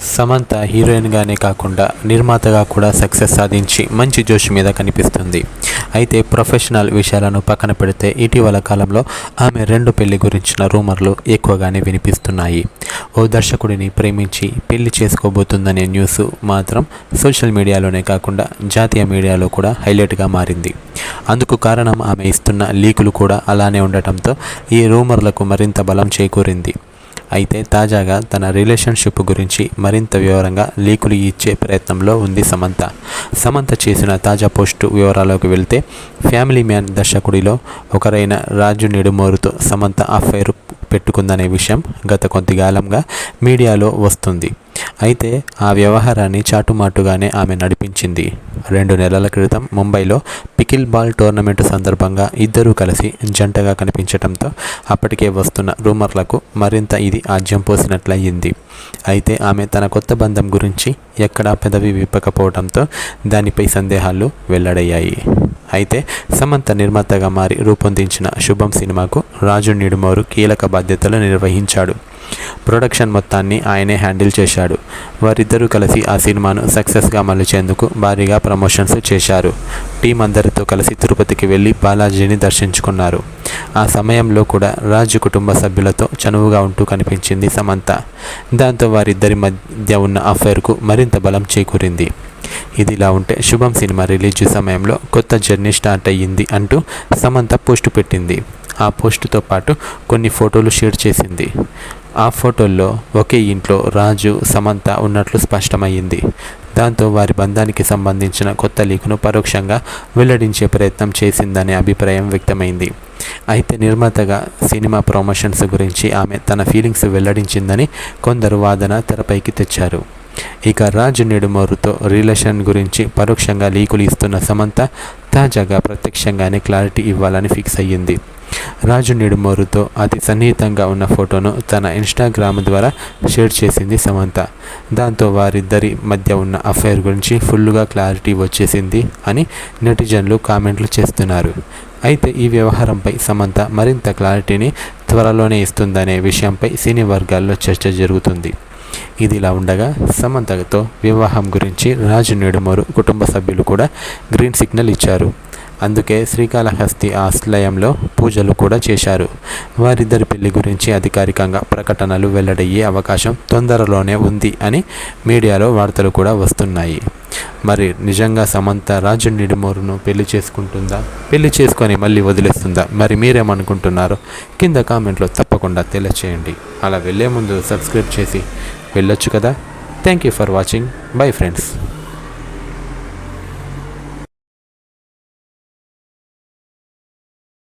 సమంత హీరోయిన్గానే కాకుండా నిర్మాతగా కూడా సక్సెస్ సాధించి మంచి జోష్ మీద కనిపిస్తుంది. అయితే ప్రొఫెషనల్ విషయాలను పక్కన పెడితే ఇటీవల కాలంలో ఆమె రెండు పెళ్ళి గురించిన రూమర్లు ఎక్కువగానే వినిపిస్తున్నాయి. ఓ దర్శకుడిని ప్రేమించి పెళ్ళి చేసుకోబోతుందనే న్యూస్ మాత్రం సోషల్ మీడియాలోనే కాకుండా జాతీయ మీడియాలో కూడా హైలైట్గా మారింది. అందుకు కారణం ఆమె ఇస్తున్న లీకులు కూడా అలానే ఉండటంతో ఈ రూమర్లకు మరింత బలం చేకూరింది. అయితే తాజాగా తన రిలేషన్షిప్ గురించి మరింత వివరంగా లీకులు ఇచ్చే ప్రయత్నంలో ఉంది సమంత. సమంత చేసిన తాజా పోస్టు వివరాలకు వెళ్తే ఫ్యామిలీ మ్యాన్ దర్శకుడిలో ఒకరైన రాజు నిడుమోరుతో సమంత అఫైర్ పెట్టుకుందనే విషయం గత కొద్దికాలంగా మీడియాలో వస్తుంది. అయితే ఆ వ్యవహారాన్ని చాటుమాటుగానే ఆమె నడిపించింది. రెండు నెలల క్రితం ముంబైలో పికిల్ బాల్ టోర్నమెంట్ సందర్భంగా ఇద్దరూ కలిసి జంటగా కనిపించడంతో అప్పటికే వస్తున్న రూమర్లకు మరింత ఇది ఆజ్యం పోసినట్లయింది. అయితే ఆమె తన కొత్త బంధం గురించి ఎక్కడా పెదవి విప్పకపోవడంతో దానిపై సందేహాలు వెల్లడయ్యాయి. అయితే సమంత నిర్మాతగా మారి రూపొందించిన శుభం సినిమాకు రాజు నిడుమోరు కీలక బాధ్యతలు నిర్వహించాడు. ప్రొడక్షన్ మొత్తాన్ని ఆయనే హ్యాండిల్ చేశాడు. వారిద్దరూ కలిసి ఆ సినిమాను సక్సెస్గా మలిచేందుకు భారీగా ప్రమోషన్స్ చేశారు. టీం అందరితో కలిసి తిరుపతికి వెళ్ళి బాలాజీని దర్శించుకున్నారు. ఆ సమయంలో కూడా రాజు కుటుంబ సభ్యులతో చనువుగా ఉంటూ కనిపించింది సమంత. దాంతో వారిద్దరి మధ్య ఉన్న అఫైర్కు మరింత బలం చేకూరింది. ఇదిలా ఉంటే శుభం సినిమా రిలీజ్ సమయంలో కొత్త జర్నీ స్టార్ట్ అయ్యింది అంటూ సమంత పోస్ట్ పెట్టింది. ఆ పోస్టుతో పాటు కొన్ని ఫోటోలు షేర్ చేసింది. ఆ ఫోటోల్లో ఒకే ఇంట్లో రాజు సమంత ఉన్నట్లు స్పష్టమయ్యింది. దాంతో వారి బంధానికి సంబంధించిన కొత్త లీకును పరోక్షంగా వెల్లడించే ప్రయత్నం చేసిందనే అభిప్రాయం వ్యక్తమైంది. అయితే నిర్మాతగా సినిమా ప్రమోషన్స్ గురించి ఆమె తన ఫీలింగ్స్ వెల్లడించిందని కొందరు వాదన తెరపైకి తెచ్చారు. ఇక రాజు నెడుమోరుతో రిలేషన్ గురించి పరోక్షంగా లీకులు ఇస్తున్న సమంత తాజాగా ప్రత్యక్షంగానే క్లారిటీ ఇవ్వాలని ఫిక్స్ అయ్యింది. రాజు నిడుమోరుతో అతి సన్నిహితంగా ఉన్న ఫోటోను తన ఇన్స్టాగ్రామ్ ద్వారా షేర్ చేసింది సమంత. దాంతో వారిద్దరి మధ్య ఉన్న అఫైర్ గురించి ఫుల్గా క్లారిటీ వచ్చేసింది అని నెటిజన్లు కామెంట్లు చేస్తున్నారు. అయితే ఈ వ్యవహారంపై సమంత మరింత క్లారిటీని త్వరలోనే ఇస్తుందనే విషయంపై సినీ వర్గాల్లో చర్చ జరుగుతుంది. ఇదిలా ఉండగా సమంతతో వివాహం గురించి రాజు నెడుమోరు కుటుంబ సభ్యులు కూడా గ్రీన్ సిగ్నల్ ఇచ్చారు. అందుకే శ్రీకాళహస్తి ఆశ్రయంలో పూజలు కూడా చేశారు. వారిద్దరి పెళ్ళి గురించి అధికారికంగా ప్రకటనలు వెల్లడయ్యే అవకాశం తొందరలోనే ఉంది అని మీడియాలో వార్తలు కూడా వస్తున్నాయి. మరి నిజంగా సమంత రాజు నిడుమూరును పెళ్ళి చేసుకుంటుందా? పెళ్ళి చేసుకొని మళ్ళీ వదిలేస్తుందా? మరి మీరేమనుకుంటున్నారో కింద కామెంట్లో తప్పకుండా తెలియచేయండి. అలా వెళ్ళే ముందు సబ్స్క్రైబ్ చేసి వెళ్ళొచ్చు కదా. Thank you for watching. Bye friends.